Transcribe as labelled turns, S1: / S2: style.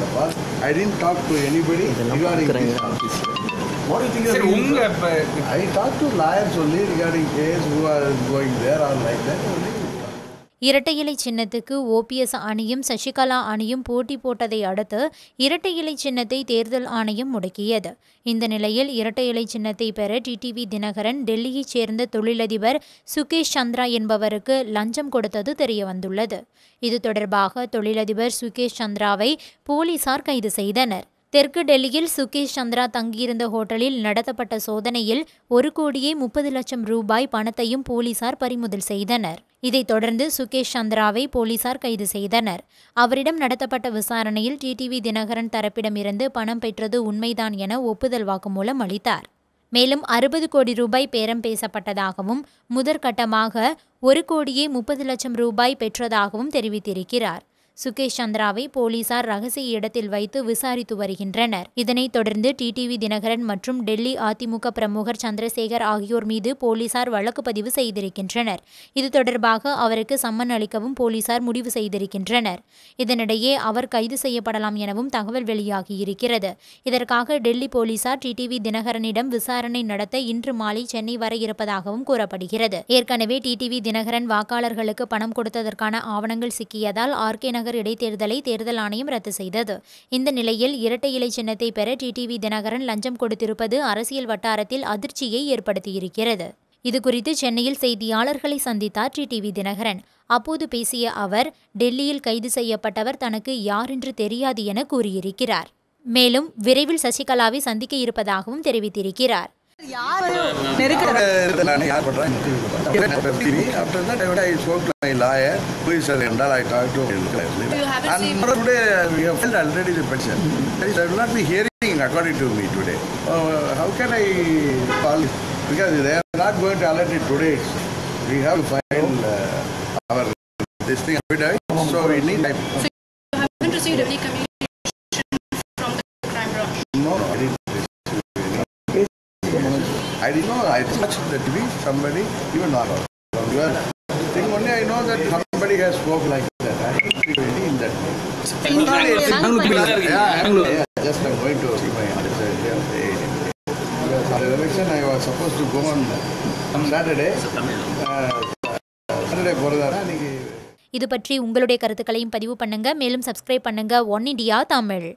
S1: I didn't talk to anybody regarding this office. What do you think Sir,
S2: unga,
S1: I talked to lawyers only regarding cases who are going there or like that only.
S3: இரட்டை இலை சின்னத்துக்கு OPS அணியும் சசிகலா அணியும் போட்டி போட்டதை அடுத்து இரட்டை இலை சின்னத்தை தேர்தல் ஆணையம் முடக்கியது. இந்த நிலையில் இரட்டை இலை சின்னத்தை பெற டிடிவி தினகரன் டெல்லியைச் சேர்ந்த தொழிலதிபர் சுகேஷ் சந்திரா என்பவருக்கு லஞ்சம் கொடுத்தது தெரியவந்துள்ளது. இது தொடர்பாக தொழிலதிபர் சுகேஷ் சந்திராவை போலீசார் கைது செய்தனர். தெற்கு டெல்லியில் சுகேஷ் சந்திரா தங்கியிருந்த ஹோட்டலில் நடத்தப்பட்ட சோதனையில் ஒரு கோடியே முப்பது லட்சம் ரூபாய் பணத்தையும் போலீசார் பறிமுதல் செய்தனர். இதைத் தொடர்ந்து சுகேஷ் சந்திராவை போலீசார் கைது செய்தனர். அவரிடம் நடத்தப்பட்ட விசாரணையில் டிடிவி தினகரன் தரப்பிடமிருந்து பணம் பெற்றது உண்மைதான் என ஒப்புதல் வாக்குமூலம் அளித்தார். மேலும் அறுபது கோடி ரூபாய் பேரம் பேசப்பட்டதாகவும் முதற்கட்டமாக ஒரு கோடியே முப்பது லட்சம் ரூபாய் பெற்றதாகவும் தெரிவித்திருக்கிறார். சுகேஷ் சந்திராவை போலீசார் ரகசிய இடத்தில் வைத்து விசாரித்து வருகின்றனர். இதனைத் தொடர்ந்து டிடிவி தினகரன் மற்றும் டெல்லி அதிமுக பிரமுகர் சந்திரசேகர் ஆகியோர் மீது போலீசார் வழக்கு பதிவு செய்திருக்கின்றனர். இது தொடர்பாக அவருக்கு சம்மன் அளிக்கவும் போலீசார் முடிவு செய்திருக்கின்றனர். இதனிடையே அவர் கைது செய்யப்படலாம் எனவும் தகவல் வெளியாகியிருக்கிறது. இதற்காக டெல்லி போலீசார் டிடிவி தினகரனிடம் விசாரணை நடத்த இன்று மாலை சென்னை வர இருப்பதாகவும் கூறப்படுகிறது. ஏற்கனவே டிடிவி தினகரன் வாக்காளர்களுக்கு பணம் கொடுத்ததற்கான ஆவணங்கள் சிக்கியதால் ஆர்கே நகர் இடைத்தேர்தலை தேர்தல் ஆணையம் ரத்து செய்தது. இந்த நிலையில் இரட்டை இலை சின்னத்தை பெற டிடிவி தினகரன் லஞ்சம் கொடுத்திருப்பது அரசியல் வட்டாரத்தில் அதிர்ச்சியை ஏற்படுத்தியிருக்கிறது. இதுகுறித்து சென்னையில் செய்தியாளர்களை சந்தித்தார் டிடிவி தினகரன். அப்போது பேசிய அவர் டெல்லியில் கைது செய்யப்பட்டவர் தனக்கு யாரென்று தெரியாது என கூறியிருக்கிறார். மேலும் விரைவில் சசிகலாவை சந்திக்க இருப்பதாகவும் தெரிவித்திருக்கிறார்.
S1: According to me today uh, how can I call it because they are not going to alert it today we have to file uh, our this thing affidavit so we need time
S4: haven't received any communication from the crime branch.
S1: no no I didn't know. I touched the TV, somebody, even not are- thing only I know that somebody has spoke like that. I didn't see any in that way. Yeah, I'm- yeah, just I'm going to see my answer here. Because for the election I was supposed to go on Saturday. Uh, Saturday போறதானா இன்னைக்கு
S3: இது பற்றி உங்களுடைய கருத்துக்களையும் பதிவு பண்ணுங்க மேலும் subscribe பண்ணுங்க one India Tamil